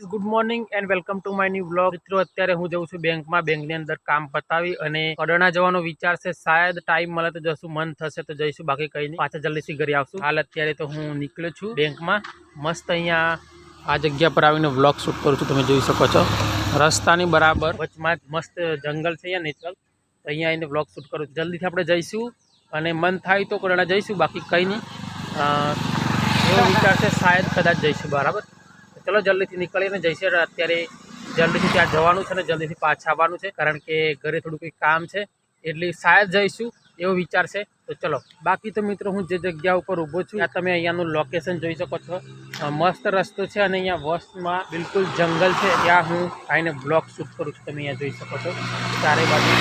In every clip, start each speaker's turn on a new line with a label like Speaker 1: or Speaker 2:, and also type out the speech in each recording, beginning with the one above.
Speaker 1: Good morning and welcome to my new blog મિત્રો, અત્યારે હું જઉં છું બેંકમાં. બેંકની અંદર કામ પતાવી અને કડણા જવાનો વિચાર છે, શાયદ ટાઈમ મળે તો જશું, મન થશે તો જઈશું, બાકી કઈ નહીં. પાછા જલ્દીથી ઘરે આવશું. હાલ અત્યારે તો હું નીકળ્યો છું બેંકમાં. મસ્ત અહીંયા આ જગ્યા પર આવીને વ્લોગ શૂટ કરું છું, તમે જોઈ શકો છો. રસ્તાની બરાબર વચમાં મસ્ત જંગલ છે અહીંયા, નેચરલ. અહીંયા આવીને વ્લોગ શૂટ કરું જલ્દીથી આપણે જઈશું અને મન થાય તો કડણા જઈશું, બાકી કંઈ નહીં. એવો વિચાર છે, શાયદ કદાચ જઈશું. બરાબર? ચલો જલ્દીથી નીકળીને જઈશે. અત્યારે જલ્દીથી ત્યાં જવાનું છે અને જલ્દીથી પાછા આવવાનું છે. કારણ કે ઘરે થોડું કંઈક કામ છે. એટલે શાયદ જઈશું એવો વિચાર છે. તો ચલો, બાકી તો મિત્રો હું જે જગ્યા ઉપર ઊભો છું, ત્યાં તમે અહીંયાનું લોકેશન જોઈ શકો છો. મસ્ત રસ્તો છે અને અહીંયા વસ્તમાં બિલકુલ જંગલ છે. ત્યાં હું આવીને બ્લોક શૂટ કરું છું. તમે અહીંયા જોઈ શકો છો. ચારે બાજુ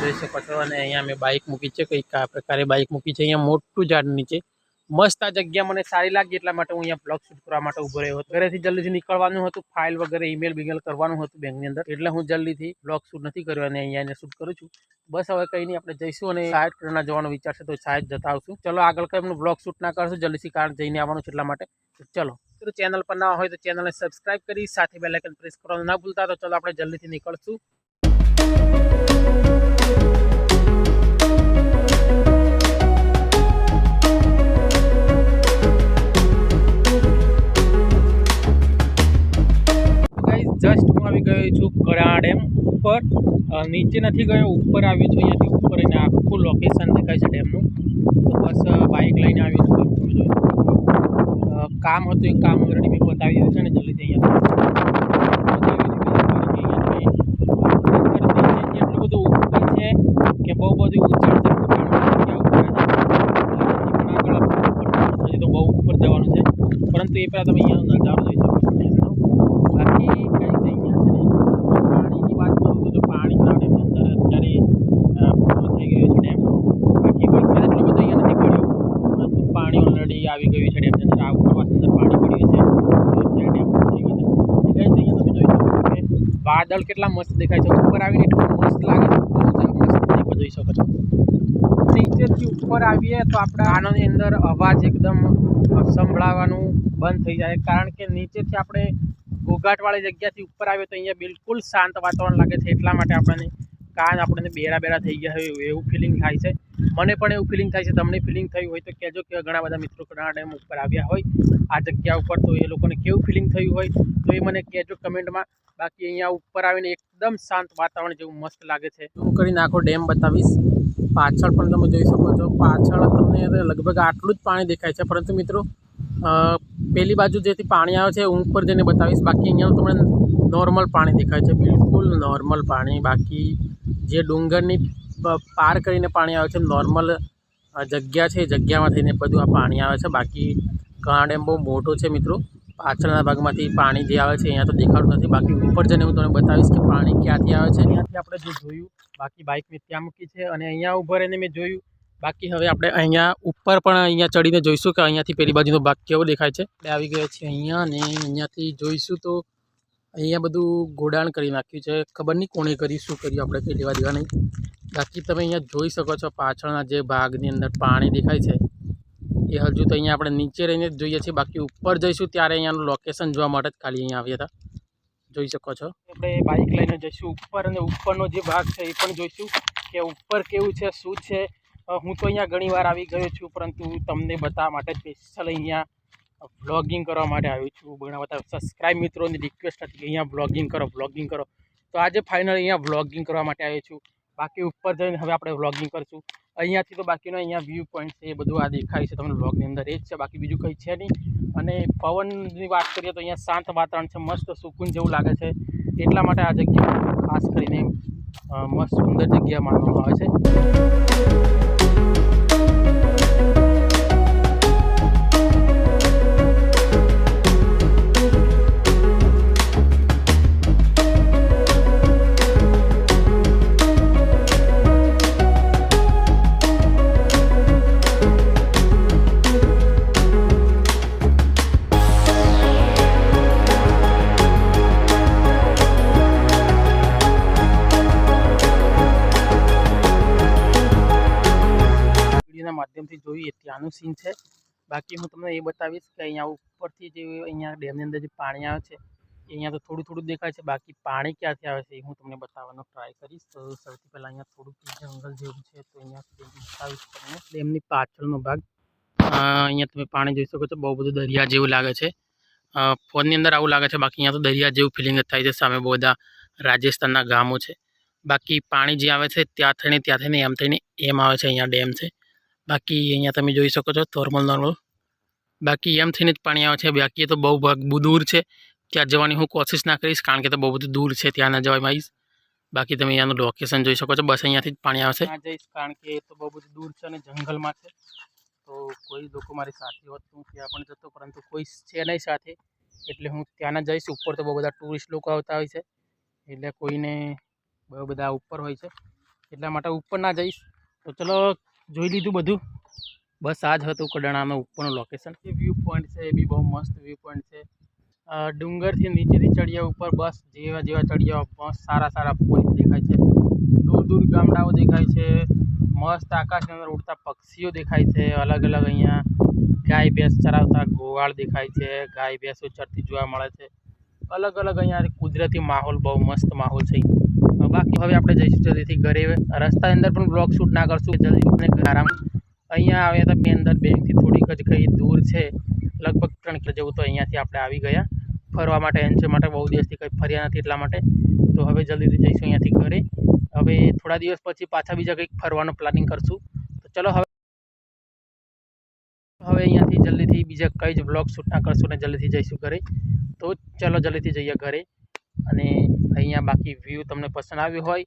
Speaker 1: જોઈ શકો છો. અને અહીંયા મેં બાઇક મૂકી છે. કંઈક આ પ્રકારે બાઇક મૂકી છે. અહીંયા મોટું ઝાડ નીચે. મસ્ત આ જગ્યા મને સારી લાગી એટલા માટે હું અહીંયા બ્લોગ શૂટ કરવા માટે ઊભો રહ્યો હતો. ઘરેથી જલ્દીથી નીકળવાનું હતું ફાઇલ વગેરે ઈમેલ બીમેલ કરવાનું હતું બેંકની અંદર. એટલે હું જલ્દીથી બ્લોગ શૂટ નથી કર્યો અને અહીંયા એને શૂટ કરું છું. બસ હવે કંઈ નહીં, આપણે જઈશું અને સાહેબ કરના જવાનો વિચાર છે તો સાહેબ જતા આવશું. ચલો આગળ કંઈ એમનું બ્લોગ શૂટ ના કરશું, જલ્દીથી કારણ જઈને આવવાનું છે એટલા માટે. ચલો. તો ચેનલ પર ના હોય તો ચેનલને સબસ્ક્રાઇબ કરી, સાથે બેલાઇકન પ્રેસ કરવાનું ના ભૂલતા. તો ચલો આપણે જલ્દીથી નીકળશું. જસ્ટ આવી ગયો છું કરા ડેમ ઉપર નીચે નથી ગયો ઉપર આવ્યો છું અહીંયાથી ઉપર એને આખું લોકેશન દેખાય છે ડેમનું તો બસ બાઇક લઈને આવ્યો છું કામ હતું એ કામ ઓલરેડી મેં બતાવી દીધું છે ને જલ્દીથી અહીંયા એટલું બધું છે કે બહુ બધું. હજી તો બહુ ઉપર જવાનું છે પરંતુ એ પહેલાં તમે અહીંયા નજારો જોઈ શકો છો ડેમનો બાકી કઈ અહીંયા છે ને પાણીની વાત કરું તો જો પાણીના ડેમની અંદર અત્યારે અ, પૂરો થઈ ગયો છે ડેમ બાકી વરસાદ એટલો બધો અહીંયા નથી પડ્યો પરંતુ પાણી ઓલરેડી આવી ગયું છે ડેમની અંદર આ ઉપરવાસની અંદર પાણી પડ્યું છે. જોઈ શકો વાદળ કેટલા મસ્ત દેખાય છે. ઉપર આવીને એટલું મસ્ત લાગે છે. જોઈ શકો છો. નીચેથી ઉપર આવીએ તો આપણે આનંદની અંદર અવાજ એકદમ સંભળાવવાનું બંધ થઈ જાય. કારણ કે નીચેથી આપણે ઘોઘાટવાળી જગ્યાથી ઉપર આવીએ તો અહીંયા બિલકુલ શાંત વાતાવરણ લાગે છે. એટલા માટે આપણને કાન આપણને બેરા બેરા થઈ ગયા હોય એવું ફિલિંગ થાય છે. મને પણ એવું ફિલિંગ થાય છે. તમને ફિલિંગ થયું હોય તો કહેજો કે ઘણા બધા મિત્રો ઘણા ડેમ ઉપર આવ્યા હોય. આ જગ્યા ઉપર તો એ લોકોને કેવું ફિલિંગ થયું હોય તો એ મને કહેજો કમેન્ટમાં. બાકી અહીંયા ઉપર આવીને એકદમ શાંત વાતાવરણ જેવું મસ્ત લાગે છે. હું કરીને આખો ડેમ બતાવીશ. પાછળ પણ તમે જોઈ શકો છો. પાછળ તમને લગભગ આટલું જ પાણી દેખાય છે. પરંતુ મિત્રો પેલી બાજુ જેથી પાણી આવે છે હું ઉપર જઈને બતાવીશ. બાકી અહીંયા તમને નોર્મલ પાણી દેખાય છે, બિલકુલ નોર્મલ પાણી. બાકી જે ડુંગરની પાર કરીને પાણી આવે છે, નોર્મલ જગ્યા છે જગ્યામાં થઈને બધું આ પાણી આવે છે. બાકી ઘણા ડેમ બહુ મોટો છે મિત્રો. પાછળના ભાગમાંથી પાણી જે આવે છે, અહીંયા તો દેખાડું નથી. બાકી ઉપર જઈને હું તમને બતાવીશ કે પાણી ક્યાંથી આવે છે. ત્યાંથી આપણે જે જોયું, બાકી બાઇક મેં ત્યાં મૂકી છે અને અહીંયા ઊભા રહીને મેં જોયું. બાકી હવે આપણે અહીંયા ઉપર પણ અહીંયા ચડીને જોઈશું કે અહીંયાથી પેલી બાજુનો ભાગ કેવો દેખાય છે. આપણે આવી ગયા છે અહીંયા અને અહીંયાથી જોઈશું તો અહીંયા બધું ગોડાણ કરી નાખ્યું છે. ખબર નહીં કોણે કર્યું, શું કર્યું, આપણે કંઈ લેવા દેવા નહીં. બાકી તમે અહીંયા જોઈ શકો છો પાછળના જે ભાગની અંદર પાણી દેખાય છે. એ હજુ તો અહીંયા આપણે નીચે રહીને જ જોઈએ છીએ. બાકી ઉપર જઈશું ત્યારે અહીંયાનું લોકેશન જોવા માટે જ ખાલી અહીંયા આવ્યા હતા. જોઈ શકો છો. આપણે બાઇક લઈને જઈશું ઉપર અને ઉપરનો જે ભાગ છે એ પણ જોઈશું કે ઉપર કેવું છે, શું છે. હું તો અહીંયા ઘણીવાર આવી ગયો છું, પરંતુ તમને બતાવવા માટે સ્પેશિયલ અહીંયા વ્લોગિંગ કરવા માટે આવ્યો છું. ઘણા બધા સબસ્ક્રાઇબ મિત્રોની રિક્વેસ્ટ હતી કે અહીંયા વ્લોગિંગ કરો વ્લોગિંગ કરો. તો આજે ફાઇનલ અહીંયા વ્લોગિંગ કરવા માટે આવ્યો છું. બાકી ઉપર જઈને હવે આપણે વ્લોગિંગ કરશું. અહીંયાથી તો બાકીનો અહીંયા વ્યૂ પોઈન્ટ છે એ બધું આ દેખાય છે તમને વ્લોગની અંદર. એ જ છે, બાકી બીજું કંઈ છે નહીં. અને પવનની વાત કરીએ તો અહીંયા શાંત વાતાવરણ છે, મસ્ત સુકૂન જેવું લાગે છે. એટલા માટે આ જગ્યા ખાસ કરીને મસ્ત સુંદર જગ્યા માનવામાં આવે છે. માધ્યમથી જોયું ત્યાંનું સીન છે. બાકી હું તમને એ બતાવીશ કે અહીંયા ઉપરથી જે અહીંયા ડેમની અંદર જે પાણી આવે છે અહીંયા તો થોડું થોડું દેખાય છે. બાકી પાણી ક્યાંથી આવે છે એ હું તમને બતાવવાનો ટ્રાય કરીશ. તો સૌથી પહેલાં અહીંયા થોડુંક જંગલ જેવું છે, તો અહીંયા બતાવીશ તમને ડેમની પાછળનો ભાગ. અહીંયા તમે પાણી જોઈ શકો છો, બહુ બધું દરિયા જેવું લાગે છે. ફોનની અંદર આવું લાગે છે, બાકી અહીંયા તો દરિયા જેવું ફિલિંગ જ થાય છે. સામે બધા રાજસ્થાનના ગામો છે. બાકી પાણી જે આવે છે, ત્યાં થઈને ત્યાં થઈને, એમ થઈને, એમ આવે છે અહીંયા ડેમ છે. બાકી અહીંયા તમે જોઈ શકો છો નોર્મલ નોર્મલ બાકી એમ થઈને જ પાણી આવે છે. બાકી તો બહુ ભાગ દૂર છે. ત્યાં જવાની હું કોશિશ ના કરીશ, કારણ કે તો બહુ બધું દૂર છે, ત્યાં ના જવાય આવીશ બાકી તમે અહીંયાનું લોકેશન જોઈ શકો છો. બસ અહીંયાથી જ પાણી આવશે. ના જઈશ, કારણ કે એ તો બહુ બધું દૂર છે અને જંગલમાં છે. તો કોઈ લોકો મારી સાથે હોત હું ત્યાં પણ જતો, પરંતુ કોઈ છે નહીં સાથે. એટલે હું ત્યાં ના જઈશ. ઉપર તો બહુ બધા ટુરિસ્ટ લોકો આવતા હોય છે. એટલે કોઈને બહુ બધા ઉપર હોય છે. એટલા માટે ઉપર ના જઈશ. તો ચલો જોઈ લીધું બધું? બસ આ જ હતું કડાણામાં ઉપરનું લોકેશન એ વ્યૂ પોઈન્ટ છે, એ બી બહુ મસ્ત વ્યૂ પોઈન્ટ છે. ડુંગરથી નીચેથી ચડિયા ઉપર બસ જેવા જેવા ચડિયા મસ્ત સારા સારા પોઈન્ટ દેખાય છે. દૂર દૂર ગામડાઓ દેખાય છે. મસ્ત આકાશની અંદર ઉડતા પક્ષીઓ દેખાય છે. અલગ અલગ અહીંયા ગાય ભેંસ ચરાવતા ગોવાળ દેખાય છે. ગાય ભેંસો ચરતી જોવા મળે છે. અલગ અલગ અહીંયા કુદરતી માહોલ, બહુ મસ્ત માહોલ છે. બાકી હવે આપણે જઈશું જલ્દીથી ઘરે. રસ્તાની અંદર પણ બ્લોગ શૂટ ના કરશું જલ્દી આપણે ઘરે આરામ. અહીંયા આવ્યા હતા બે અંદર બેંકથી થોડીક જ કંઈ દૂર છે. લગભગ ત્રણ કિલો જેવું તો અહીંયાથી આપણે આવી ગયા. ફરવા માટે એન્જોય માટે બહુ દિવસથી કંઈ ફર્યા નથી એટલા માટે. તો હવે જલ્દીથી જઈશું અહીંયાથી ઘરે. હવે થોડા દિવસ પછી પાછા બીજા કંઈક ફરવાનું પ્લાનિંગ કરશું. તો ચલો હવે હવે અહીંયાથી જલ્દીથી બીજા કંઈ જ બ્લોગ શૂટ ના કરશું ને જલ્દીથી જઈશું ઘરે. તો ચલો જલ્દીથી જઈએ ઘરે. અને અહીંયા બાકી વ્યૂ તમને પસંદ આવ્યું હોય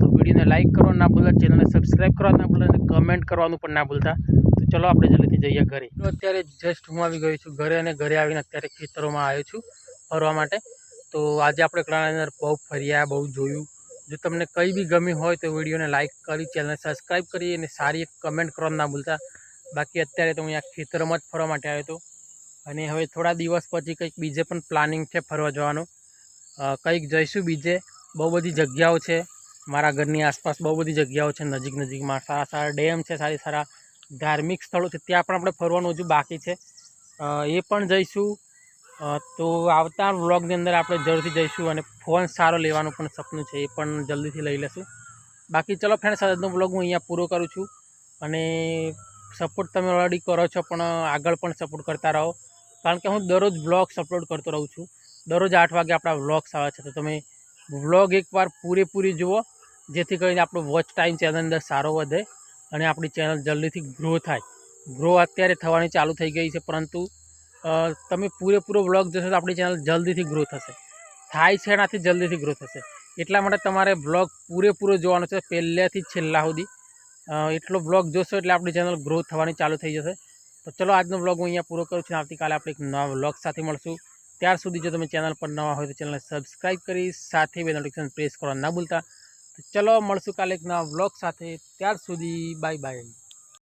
Speaker 1: તો વિડીયોને લાઇક કરો, ના ભૂલતા ચેનલને સબસ્ક્રાઈબ કરવા ના ભૂલતા અને કમેન્ટ કરવાનું પણ ના ભૂલતા. તો ચલો આપણે જલ્દીથી જઈએ ઘરે. અત્યારે જસ્ટ હું આવી ગયો છું ઘરે અને ઘરે આવીને અત્યારે ખેતરોમાં આવ્યો છું ફરવા માટે. તો આજે આપણે કળાની અંદર બહુ ફર્યા, બહુ જોયું. જો તમને કંઈ બી ગમી હોય તો વિડીયોને લાઇક કરી ચેનલને સબસ્ક્રાઈબ કરી અને સારી એક કમેન્ટ કરવાનું ના ભૂલતા. બાકી અત્યારે તો હું અહીંયા ખેતરમાં જ ફરવા માટે આવ્યો હતો. અને હવે થોડા દિવસ પછી કંઈક બીજે પણ પ્લાનિંગ છે ફરવા જવાનું. કંઈક જઈશું બીજે. બહુ બધી જગ્યાઓ છે. મારા ઘરની આસપાસ બહુ બધી જગ્યાઓ છે. નજીક નજીકમાં સારા સારા ડેમ છે, સારી સારા ધાર્મિક સ્થળો છે. ત્યાં પણ આપણે ફરવાનું હજુ બાકી છે. એ પણ જઈશું. તો આવતા વ્લોગની અંદર આપણે જરૂરથી જઈશું અને ફોન સારો લેવાનું પણ સપનું છે. એ પણ જલ્દીથી લઈ લેશું. બાકી ચલો ફ્રેન્ડ્સ આજનો વ્લોગ હું અહીંયા પૂરો કરું છું. અને સપોર્ટ તમે ઓલરેડી કરો છો, પણ આગળ પણ સપોર્ટ કરતા રહો. કારણ કે હું દરરોજ વ્લોગ્સ અપલોડ કરતો રહું છું. દરરોજ આઠ વાગે આપણા વ્લોગ્સ આવે છે. તો તમે વ્લોગ એકવાર પૂરેપૂરી જુઓ, જેથી કરીને આપણો વોચ ટાઈમ ચેનલ અંદર સારો વધે અને આપણી ચેનલ જલ્દીથી ગ્રો થાય. ગ્રો અત્યારે થવાની ચાલુ થઈ ગઈ છે, પરંતુ તમે પૂરેપૂરો વ્લોગ જોશો તો આપણી ચેનલ જલ્દીથી ગ્રો થશે. થાય છે એનાથી જલ્દીથી ગ્રો થશે. એટલા માટે તમારે વ્લોગ પૂરેપૂરો જોવાનો છે પહેલેથી છેલ્લા સુધી. એટલો વ્લોગ જોશો એટલે આપણી ચેનલ ગ્રો થવાની ચાલુ થઈ જશે. તો ચલો આજનો વ્લોગ હું અહીંયા પૂરો કરું છું આવતીકાલે આપણે એક નવા બ્લોગ સાથે મળશું. ત્યાર સુધી જો તમે ચેનલ પર નવા હોય તો ચેનલને સબસ્ક્રાઈબ કરી, સાથે બે નોટિફિકેશન પ્રેસ કરવા ના ભૂલતા. તો ચલો મળશું કાલે એક નવા વ્લોગ સાથે. ત્યાર સુધી બાય બાય